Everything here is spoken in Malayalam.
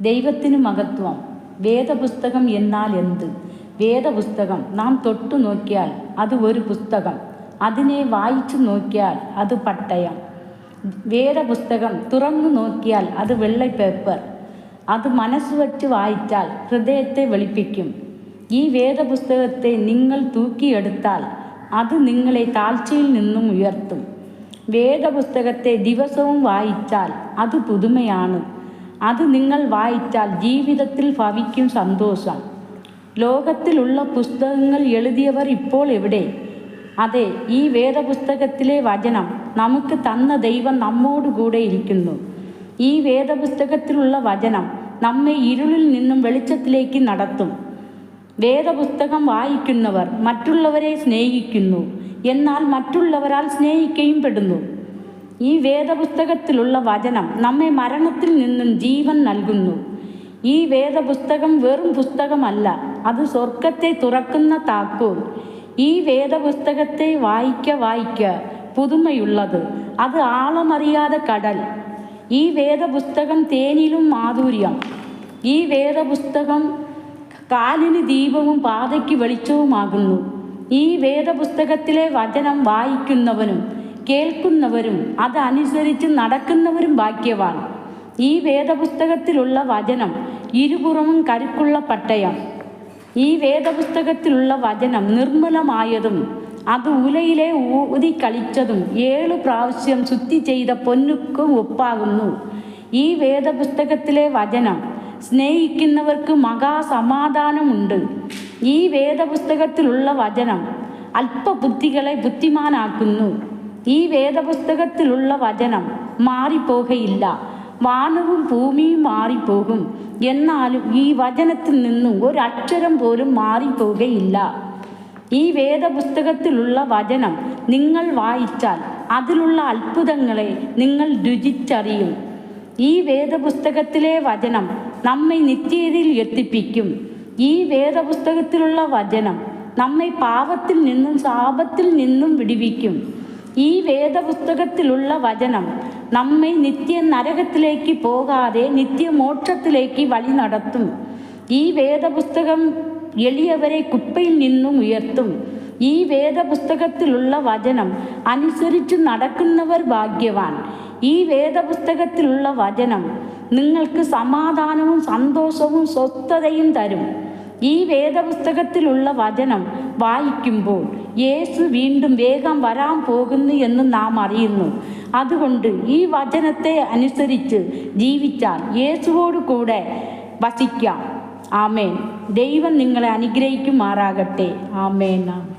ദൈവത്തിന് മഹത്വം. വേദപുസ്തകം എന്നാൽ എന്ത്? വേദപുസ്തകം. നാം തൊട്ടു നോക്കിയാൽ അത് ഒരു പുസ്തകം. അതിനെ വായിച്ചു നോക്കിയാൽ അത് പട്ടയം. വേദപുസ്തകം തുറന്നു നോക്കിയാൽ അത് വെള്ളപ്പേപ്പർ അത് മനസ്സ് വച്ച് വായിച്ചാൽ ഹൃദയത്തെ വെളിപ്പിക്കും. ഈ വേദപുസ്തകത്തെ നിങ്ങൾ തൂക്കിയെടുത്താൽ അത് നിങ്ങളെ താഴ്ചയിൽ നിന്നും ഉയർത്തും. വേദപുസ്തകത്തെ ദിവസവും വായിച്ചാൽ അത് പുതുമയാണ്. അത് നിങ്ങൾ വായിച്ചാൽ ജീവിതത്തിൽ ഭവിക്കും സന്തോഷം. ലോകത്തിലുള്ള പുസ്തകങ്ങൾ എഴുതിയവർ ഇപ്പോൾ എവിടെ? അതെ ഈ വേദപുസ്തകത്തിലെ വചനം നമുക്ക് തന്ന ദൈവം നമ്മോട് കൂടെ ഇരിക്കുന്നു. ഈ വേദപുസ്തകത്തിലുള്ള വചനം നമ്മെ ഇരുളിൽ നിന്നും വെളിച്ചത്തിലേക്ക് നടത്തും. വേദപുസ്തകം വായിക്കുന്നവർ മറ്റുള്ളവരെ സ്നേഹിക്കുന്നു. എന്നാൽ മറ്റുള്ളവരാൽ സ്നേഹിക്കുകയും പെടുന്നു. ഈ വേദപുസ്തകത്തിലുള്ള വചനം നമ്മെ മരണത്തിൽ നിന്നും ജീവൻ നൽകുന്നു. ഈ വേദപുസ്തകം വെറും പുസ്തകമല്ല അത് സ്വർഗത്തെ തുറക്കുന്ന താക്കോൽ. ഈ വേദപുസ്തകത്തെ വായിക്ക വായിക്ക പുതുമയുള്ളത് അത് ആളമറിയാതെ കടൽ. ഈ വേദപുസ്തകം തേനിലും മാധുര്യം. ഈ വേദപുസ്തകം കാലിന് ദീപവും പാതയ്ക്ക് വെളിച്ചവുമാകുന്നു. ഈ വേദപുസ്തകത്തിലെ വചനം വായിക്കുന്നവനും കേൾക്കുന്നവരും അതനുസരിച്ച് നടക്കുന്നവരും ഭാഗ്യവാൻ. ഈ വേദപുസ്തകത്തിലുള്ള വചനം ഇരുപുറവും കരുക്കുള്ള പട്ടയം. ഈ വേദപുസ്തകത്തിലുള്ള വചനം നിർമ്മലമായതും അത് ഉലയിലെ ഊതി കളിച്ചതും ഏഴു പ്രാവശ്യം ശുദ്ധി ചെയ്ത പൊന്നുക്കും ഒപ്പാകുന്നു. ഈ വേദപുസ്തകത്തിലെ വചനം സ്നേഹിക്കുന്നവർക്ക് മഹാസമാധാനമുണ്ട്. ഈ വേദപുസ്തകത്തിലുള്ള വചനം അല്പബുദ്ധികളെ ബുദ്ധിമാനാക്കുന്നു. ഈ വേദപുസ്തകത്തിലുള്ള വചനം മാറിപ്പോകയില്ല. വാനവും ഭൂമിയും മാറിപ്പോകും. എന്നാലും ഈ വചനത്തിൽ നിന്നും ഒരക്ഷരം പോലും മാറിപ്പോകയില്ല. ഈ വേദപുസ്തകത്തിലുള്ള വചനം നിങ്ങൾ വായിച്ചാൽ അതിലുള്ള അത്ഭുതങ്ങളെ നിങ്ങൾ രുചിച്ചറിയും. ഈ വേദപുസ്തകത്തിലെ വചനം നമ്മെ നിത്യതയിൽ എത്തിപ്പിക്കും. ഈ വേദപുസ്തകത്തിലുള്ള വചനം നമ്മെ പാപത്തിൽ നിന്നും ശാപത്തിൽ നിന്നും വിടുവിക്കും. ഈ വേദപുസ്തകത്തിലുള്ള വചനം നമ്മെ നിത്യ നരകത്തിലേക്ക് പോകാതെ നിത്യമോക്ഷത്തിലേക്ക് വഴി നടത്തും. ഈ വേദപുസ്തകം എളിയവരെ കുപ്പയിൽ നിന്നും ഉയർത്തും. ഈ വേദപുസ്തകത്തിലുള്ള വചനം അനുസരിച്ച് നടക്കുന്നവർ ഭാഗ്യവാൻ. ഈ വേദപുസ്തകത്തിലുള്ള വചനം നിങ്ങൾക്ക് സമാധാനവും സന്തോഷവും സ്വസ്ഥതയും തരും. ഈ വേദപുസ്തകത്തിലുള്ള വചനം വായിക്കുമ്പോൾ യേശു വീണ്ടും വേഗം വരാൻ പോകുന്നു എന്ന് നാം അറിയുന്നു. അതുകൊണ്ട് ഈ വചനത്തെ അനുസരിച്ച് ജീവിച്ചാൽ യേശുവോട് കൂടെ വസിക്കാം. ആമേൻ. ദൈവം നിങ്ങളെ അനുഗ്രഹിക്കുമാറാകട്ടെ. ആമേനാം